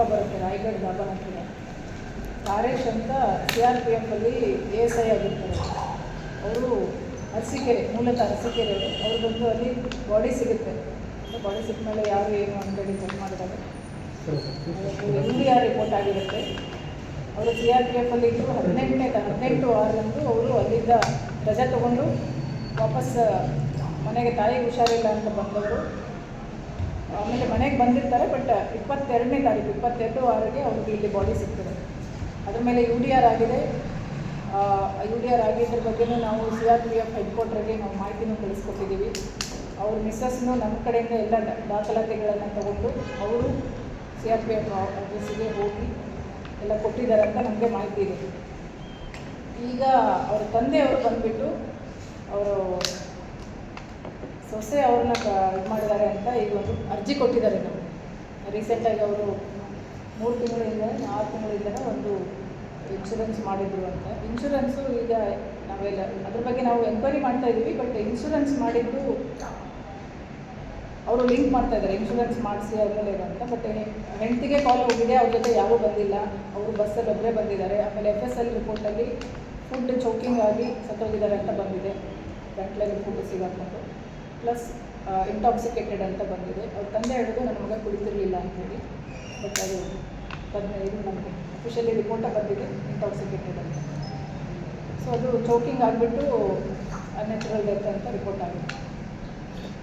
ಡಾಬಾ ಬರುತ್ತೆ ರಾಯಗಢ ಡಾಬಾ ಹತ್ತಿರ ತಾರೇಶ್ ಅಂತ ಸಿ ಆರ್ ಪಿ ಎಫಲ್ಲಿ ಎ ಎಸ್ ಐ ಆಗಿರ್ತಾರೆ. ಅವರು ಅರಸೀಕೆರೆ, ಮೂಲತಃ ಅರಸೀಕೆರೆ ಅವರು. ಅಲ್ಲಿ ಬಾಡಿ ಸಿಗುತ್ತೆ. ಬಾಡಿ ಸಿಕ್ಕ ಮೇಲೆ ಯಾರು ಏನು ಅಂಗಡಿ ಚೆಕ್ ಮಾಡಿದಾಗ ಎಲ್ಲಿ ಡಿ ಆರ್ ರಿಪೋರ್ಟ್ ಆಗಿರುತ್ತೆ. ಅವರು ಸಿ ಆರ್ ಪಿ ಎಫಲ್ಲಿ ಇದ್ದು ಹದಿನೆಂಟನೇ ಹದಿನೆಂಟು ಆರರಂದು ಅವರು ಅಲ್ಲಿಂದ ರಜೆ ತಗೊಂಡು ವಾಪಸ್, ಮನೆಗೆ ತಾಯಿಗೆ ಹುಷಾರಿಲ್ಲ ಅಂತ ಬಂದವರು. ಆಮೇಲೆ ಮನೆಗೆ ಬಂದಿರ್ತಾರೆ ಬಟ್ ಇಪ್ಪತ್ತೆರಡನೇ ತಾರೀಕು, ಇಪ್ಪತ್ತೆರಡು ವಾರಕ್ಕೆ ಅವ್ರಿಗೆ ಇಲ್ಲಿ ಬಾಡಿ ಸಿಗ್ತದೆ. ಅದ್ರ ಮೇಲೆ ಯು ಡಿ ಆರ್ ಆಗಿದೆ. ಯು ಡಿ ಆರ್ ಆಗಿದ್ರ ಬಗ್ಗೆನೂ ನಾವು C R P F head ಕ್ವಾರ್ಟರ್ಗೆ ನಾವು ಮಾಹಿತಿನೂ ಕಳಿಸ್ಕೊಟ್ಟಿದ್ದೀವಿ. ಅವ್ರ ಮಿಸ್ಸಸ್ನು ನಮ್ಮ ಕಡೆಯಿಂದ ಎಲ್ಲ ದಾಖಲಾತಿಗಳನ್ನು ತಗೊಂಡು ಅವರು ಸಿ ಆರ್ ಪಿ ಎಫ್ ಆಫೀಸಿಗೆ ಹೋಗಿ ಎಲ್ಲ ಕೊಟ್ಟಿದ್ದಾರೆ ಅಂತ ನಮಗೆ ಮಾಹಿತಿ ಇದೆ. ಈಗ ಅವ್ರ ತಂದೆಯವರು ಬಂದುಬಿಟ್ಟು ಅವರು ಸೊಸೆ ಅವ್ರನ್ನ ಇದು ಮಾಡಿದ್ದಾರೆ ಅಂತ ಈಗ ಒಂದು ಅರ್ಜಿ ಕೊಟ್ಟಿದ್ದಾರೆ ನಾವು ರೀಸೆಂಟಾಗಿ ಅವರು ಮೂರು ತಿಂಗಳಿಂದ ಆರು ತಿಂಗಳಿಂದ ಒಂದು ಇನ್ಶೂರೆನ್ಸ್ ಮಾಡಿದ್ರು ಅಂತ. ಇನ್ಶೂರೆನ್ಸು ಈಗ ನಾವೆಲ್ಲ ಅದ್ರ ಬಗ್ಗೆ ನಾವು ಎಂಕ್ವೈರಿ ಮಾಡ್ತಾ ಇದ್ದೀವಿ ಬಟ್ ಇನ್ಶೂರೆನ್ಸ್ ಮಾಡಿದ್ದು ಅವರು ಲಿಂಕ್ ಮಾಡ್ತಾ ಇದ್ದಾರೆ ಇನ್ಶೂರೆನ್ಸ್ ಮಾಡಿಸಿ ಆದಮೇಲೆ ಅಂತ ಬಟ್ ಹೆಂಡತಿಗೆ ಕಾಲ್ ಹೋಗಿದೆ ಅವ್ರ ಜೊತೆ ಯಾರೂ ಬಂದಿಲ್ಲ. ಅವರು ಬಸ್ಸಲ್ಲಿ ಒಬ್ಬರೇ ಬಂದಿದ್ದಾರೆ. ಆಮೇಲೆ ಎಫ್ ಎಸ್ ಎಲ್ ರಿಪೋರ್ಟಲ್ಲಿ ಫುಡ್ ಚೌಕಿಂಗ್ ಆಗಿ ಸತ್ತೋಗಿದ್ದಾರೆ ಅಂತ ಬಂದಿದೆ. ಗಂಟ್ಲಲ್ಲಿ ಫುಡ್ ಸಿಗಾಕೊಂಡು ಪ್ಲಸ್ ಇಂಟಾಕ್ಸಿಕೇಟೆಡ್ ಅಂತ ಬಂದಿದೆ. ಅವ್ರ ತಂದೆ ಹೇಳಿದ್ರು, ನನ್ನ ಮಗ ಕುಡಿತಿರ್ಲಿಲ್ಲ ಅಂತೇಳಿ ಬಟ್ ಅದು ತಂದೆ ಇದು ನಮಗೆ ಅಫಿಷಿಯಲಿ ರಿಪೋರ್ಟ ಬಂದಿದೆ ಇಂಟಾಕ್ಸಿಕೇಟೆಡ್ ಅಂತ. ಸೊ ಅದು ಚೋಕಿಂಗ್ ಆಗಿಬಿಟ್ಟು ಅನ್ಯಾಚುರಲ್ ಡೆತ್ ಅಂತ ರಿಪೋರ್ಟ್ ಆಗಿದೆ.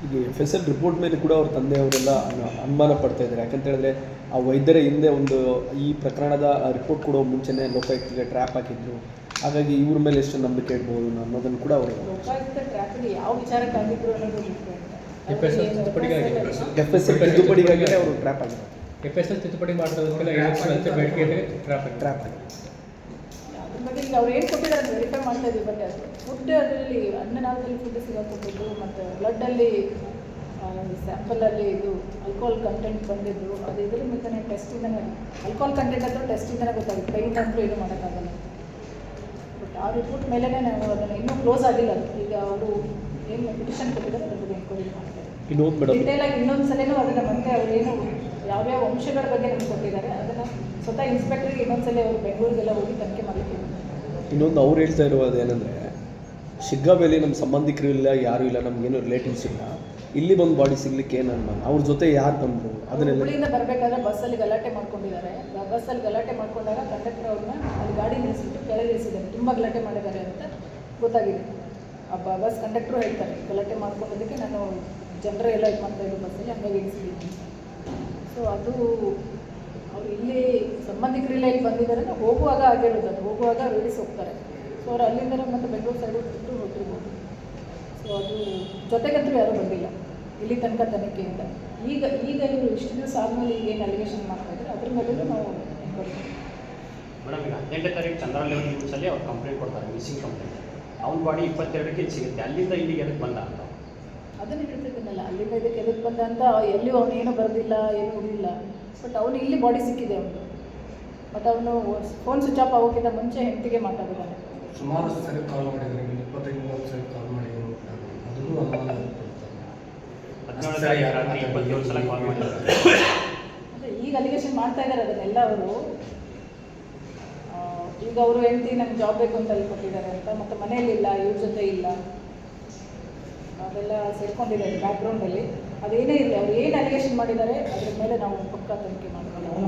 ಈಗ ಎಫ್ ಎಸ್ ಎಲ್ ರಿಪೋರ್ಟ್ ಮೇಲೆ ಕೂಡ ಅವ್ರ ತಂದೆಯವರೆಲ್ಲ ಅನುಮಾನ ಪಡ್ತಾ ಇದ್ದಾರೆ. ಯಾಕಂತ ಹೇಳಿದ್ರೆ, ಆ ವೈದ್ಯರ ಹಿಂದೆ ಒಂದು ಈ ಪ್ರಕರಣದ ರಿಪೋರ್ಟ್ ಕೊಡೋ ಮುಂಚೆನೇ ಲೋಕಾಯುಕ್ತಿಗೆ ಟ್ರ್ಯಾಪ್ ಹಾಕಿದ್ರು. ಹಾಗಾಗಿ ಇವ್ರ ಮೇಲೆ ಎಷ್ಟು ನಂಬಿಕೆ ಇಡ್ಬೋದು ಅನ್ನೋದನ್ನು ಕೂಡ ಅವರು ಯಾವ ವಿಚಾರಕ್ಕಾಗಿದ್ರು ತಿದ್ದುಪಡಿಗಾಗಿ ಎಫ್ ಎಸ್ ಎಲ್ ತಿದ್ದುಪಡಿಗಾಗಿ ಅವರು ಟ್ರ್ಯಾಪ್ ಆಗಿದ್ದಾರೆ. ಎಫ್ ಎಸ್ ಎಲ್ ತಿದ್ದುಪಡಿ ಮಾಡಿರೋದಕ್ಕೆಲ್ಲ ಆಗಿದೆ. ಟ್ರ್ಯಾಪ್ ಆಗಿದೆ. ಅದ್ರ ಬಗ್ಗೆ ಈಗ ಅವ್ರು ಏನು ಕೊಟ್ಟಿದ್ದಾರೆ ಅಂತ ವೆರಿಫೈ ಮಾಡ್ತಾ ಇದ್ದೀವಿ ಬಟ್ ಅದು ಫುಡ್ ಅದರಲ್ಲಿ ಅನ್ನನಾಳದಲ್ಲಿ ಫುಡ್ ಮತ್ತು ಬ್ಲಡ್ಡಲ್ಲಿ ಸ್ಯಾಂಪಲಲ್ಲಿ ಇದು ಆಲ್ಕೋಹಾಲ್ ಕಂಟೆಂಟ್ ಬಂದಿದ್ದು ಅದು ಇದ್ರ ಮೇಲೆ ಟೆಸ್ಟಿಂದನೇ ಆಲ್ಕೋಹಾಲ್ ಕಂಟೆಂಟ್ ಟೆಸ್ಟಿಂದನೇ ಗೊತ್ತಾಗುತ್ತೆ. ಕೈಯಿಂದ ಅಂತೂ ಏನು ಮಾಡೋಕ್ಕಾಗಲ್ಲ. ಆ ರಿಪೋರ್ಟ್ ಮೇಲೆ ನಾವು ಅದನ್ನು ಇನ್ನೂ ಕ್ಲೋಸ್ ಆಗಿಲ್ಲ. ಈಗ ಅವರು ಏನು ಪಿಟಿಷನ್ ಕೊಟ್ಟಿದ್ದಾರೆ ಅದ್ರ ಎಂಕ್ವೈರಿ ಮಾಡ್ತಾರೆ ಡೀಟೇಲ್ ಆಗಿ ಇನ್ನೊಂದು ಸಲನೂ ಅದನ್ನು ಮತ್ತೆ ಅವ್ರು ಏನು ಯಾವ್ಯಾವ ಅಂಶಗಳ ಬಗ್ಗೆ ನಮ್ಗೆ ಕೊಟ್ಟಿದ್ದಾರೆ ಅದನ್ನು ಸ್ವತಃ ಇನ್ಸ್ಪೆಕ್ಟರ್ಗೆ ಇನ್ನೊಂದ್ಸಲ ಅವರು ಬೆಂಗಳೂರಿಗೆಲ್ಲ ಹೋಗಿ ತನಿಖೆ ಮಾಡಲಿಕ್ಕೆ ಇನ್ನೊಂದು ಅವ್ರು ಹೇಳ್ತಾ ಇರೋದು ಏನಂದರೆ ಶಿಗ್ಗಾವೇಲಿ ನಮ್ಮ ಸಂಬಂಧಿಕರು ಇಲ್ಲ ಯಾರೂ ಇಲ್ಲ ನಮಗೇನು ರಿಲೇಟಿವ್ಸ್ ಇಲ್ಲ. ಇಲ್ಲಿ ಬಂದು ಬಾಡಿ ಸಿಗ್ಲಿಕ್ಕೆ ಏನು ಅವ್ರ ಜೊತೆ ಯಾರು ಬಂದರು? ಅದನ್ನೆಲ್ಲ ಹುಬ್ಬಳ್ಳಿಯಿಂದ ಬರಬೇಕಾದ್ರೆ ಬಸ್ಸಲ್ಲಿ ಗಲಾಟೆ ಮಾಡ್ಕೊಂಡಿದ್ದಾರೆ. ಬಸ್ಸಲ್ಲಿ ಗಲಾಟೆ ಮಾಡ್ಕೊಂಡಾಗ ಕಂಡಕ್ಟರ್ ಅವ್ರನ್ನ ಅಲ್ಲಿ ಗಾಡಿ ನಿಲ್ಲಿಸಿಬಿಟ್ಟು ಕೆಳಗೆ ಇಳಿಸಿದ್ದಾರೆ ತುಂಬ ಗಲಾಟೆ ಮಾಡಿದ್ದಾರೆ ಅಂತ ಗೊತ್ತಾಗಿದೆ. ಆ ಬಸ್ ಕಂಡಕ್ಟ್ರು ಹೇಳ್ತಾರೆ, ಗಲಾಟೆ ಮಾಡ್ಕೊಂಡೋದಕ್ಕೆ ನಾನು ಜನರು ಎಲ್ಲ ಇದು ಮಾಡ್ತಾ ಇದ್ದು ಬಸ್ಸಲ್ಲಿ ಹಂಗಾಗಿ ಇಳಿಸಿದ್ದೀನಿ ಸೊ ಅದು ಅವ್ರು ಇಲ್ಲಿ ಸಂಬಂಧಿಕರೆಲ್ಲ ಇಲ್ಲಿ ಬಂದಿದ್ದಾರೆ ಹೋಗುವಾಗ ಆಗಿರೋದು ಅದು ಹೋಗುವಾಗ ರಿಲೀಸ್ ಹೋಗ್ತಾರೆ. ಸೊ ಅವ್ರು ಅಲ್ಲಿಂದ ಮತ್ತೆ ಬೆಂಗಳೂರು ಸೈಡ್ ಬಿಟ್ಟು ಹೊರಟಿರ್ಬೋದು ಸೊ ಅದು ಜೊತೆಗಂತೂ ಯಾರೂ ಬಂದಿಲ್ಲ. ಇಲ್ಲಿ ತನಕ ತನಿಖೆಯಿಂದ ಈಗ ಈಗ ಇವರು ಇಷ್ಟು ದಿವಸ ಆದಮೇಲೆ ಈಗ ಏನು ಅಲಿಗೇಷನ್ ಮಾಡ್ತಾ ಇದ್ದಾರೆ ಅದ್ರ ಮೇಲೂ ನಾವು ಎನ್ಕ್ವೈರಿ ಮೇಡಮ್ ಈಗ ಹದಿನೆಂಟನೇ ತಾರೀಕು ಚಂದ್ರ ಲೆವೆಲ್ ನ್ಯೂಸಲ್ಲಿ ಅವ್ರು ಕಂಪ್ಲೇಂಟ್ ಕೊಡ್ತಾರೆ ಮಿಸ್ಸಿಂಗ್ ಕಂಪ್ಲೇಂಟ್ ಅವ್ನ ಬಾಡಿ ಇಪ್ಪತ್ತೆರಡಕ್ಕೆ ಇಲ್ಲಿ ಸಿಗುತ್ತೆ ಅಲ್ಲಿಂದ ಇಲ್ಲಿಗೆ ಎದಕ್ಕೆ ಬಂದ ಅಂತ. ಅದನ್ನು ಹೇಳ್ತಿದ್ದೀನಲ್ಲ ಅಲ್ಲಿಂದ ಇದಕ್ಕೆ ಎದಕ್ಕೆ ಬಂದ ಅಂತ ಎಲ್ಲಿಯೂ ಅವನು ಏನೂ ಬರೆದಿಲ್ಲ ಏನೂ ಉಳಿಲ್ಲ ಬಟ್ ಅವನು ಇಲ್ಲಿ ಬಾಡಿ ಸಿಕ್ಕಿದೆ ಅವನು ಮತ್ತು ಅವನು ಫೋನ್ ಸ್ವಿಚ್ ಆಫ್ ಆಗೋಕ್ಕಿಂತ ಮುಂಚೆ ಹೆಂಡತಿಗೆ ಮಾತಾಡಿದ್ದಾನೆ. ಸುಮಾರು ಸರಿ ಕಾಲ್ ಮಾಡಿದ್ರು ಇಪ್ಪತ್ತೈದು ಮೂವತ್ತು ಸರಿ ಕಾಲ್ ಮಾಡಿದ್ರು ಅದನ್ನು. ಹದಿನೇಳನೇ ರಾತ್ರಿ ಇಪ್ಪತ್ತೇಳು ಸಲ ಕಾಲ್ ಮಾಡಿದ್ದಾರೆ ಈಗ ಅಲಿಗೇಷನ್ ಮಾಡ್ತಾ ಇದ್ದಾರೆ ಅದನ್ನೆಲ್ಲ ಅವರು. ಈಗ ಅವರು ಹೆಂಡತಿ ನಂಗೆ ಜಾಬ್ ಬೇಕು ಅಂತ ಅಲ್ಲಿ ಕೊಟ್ಟಿದ್ದಾರೆ ಅಂತ. ಮತ್ತೆ ಮನೆಯಲ್ಲಿ ಇಲ್ಲ ಇವ್ರ ಜೊತೆ ಇಲ್ಲ. ಅದೆಲ್ಲ ಸೇರ್ಕೊಂಡಿದ್ದಾರೆ ಬ್ಯಾಕ್ಗ್ರೌಂಡಲ್ಲಿ ಅದೇನೇ ಇರಲಿ ಅವ್ರು ಏನು ಅಲಿಗೇಷನ್ ಮಾಡಿದ್ದಾರೆ ಅದ್ರ ಮೇಲೆ ನಾವು ಪಕ್ಕ ತನಿಖೆ ಮಾಡ್ಕೊಳ್ಳೋಣ.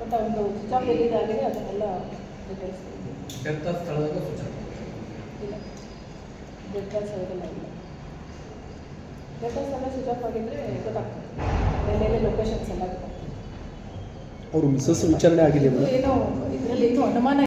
ಮತ್ತೆ ಒಂದು ಸ್ವಿಚ್ ಆಫ್ ಎಲ್ಲಿದ್ದಾಗಿದೆ ಅದನ್ನೆಲ್ಲ ಡೀಟೇಲ್ಸ್ ಡೆತ್ ಆದ ಸ್ಥಳದಾಗ ಸೂಚನೆ ಇಲ್ಲ ಇಲ್ಲ ಡೆಟಾಸ್ ಎಲ್ಲ ಸ್ವಿಚ್ ಆಫ್ ಆಗಿದ್ದರೆ ಗೊತ್ತಾಗ್ತದೆ ಲೊಕೇಶನ್ಸ್ ಎಲ್ಲ ಗೊತ್ತಾಗ್ತದೆ. ಅವರು ಮಿಸ್ಸಸ್ ವಿಚಾರಣೆ ಆಗಿದೆ ಮೇಡಮ್ ಏನೋ ಇದರಲ್ಲಿ ಏನೋ ಅನುಮಾನ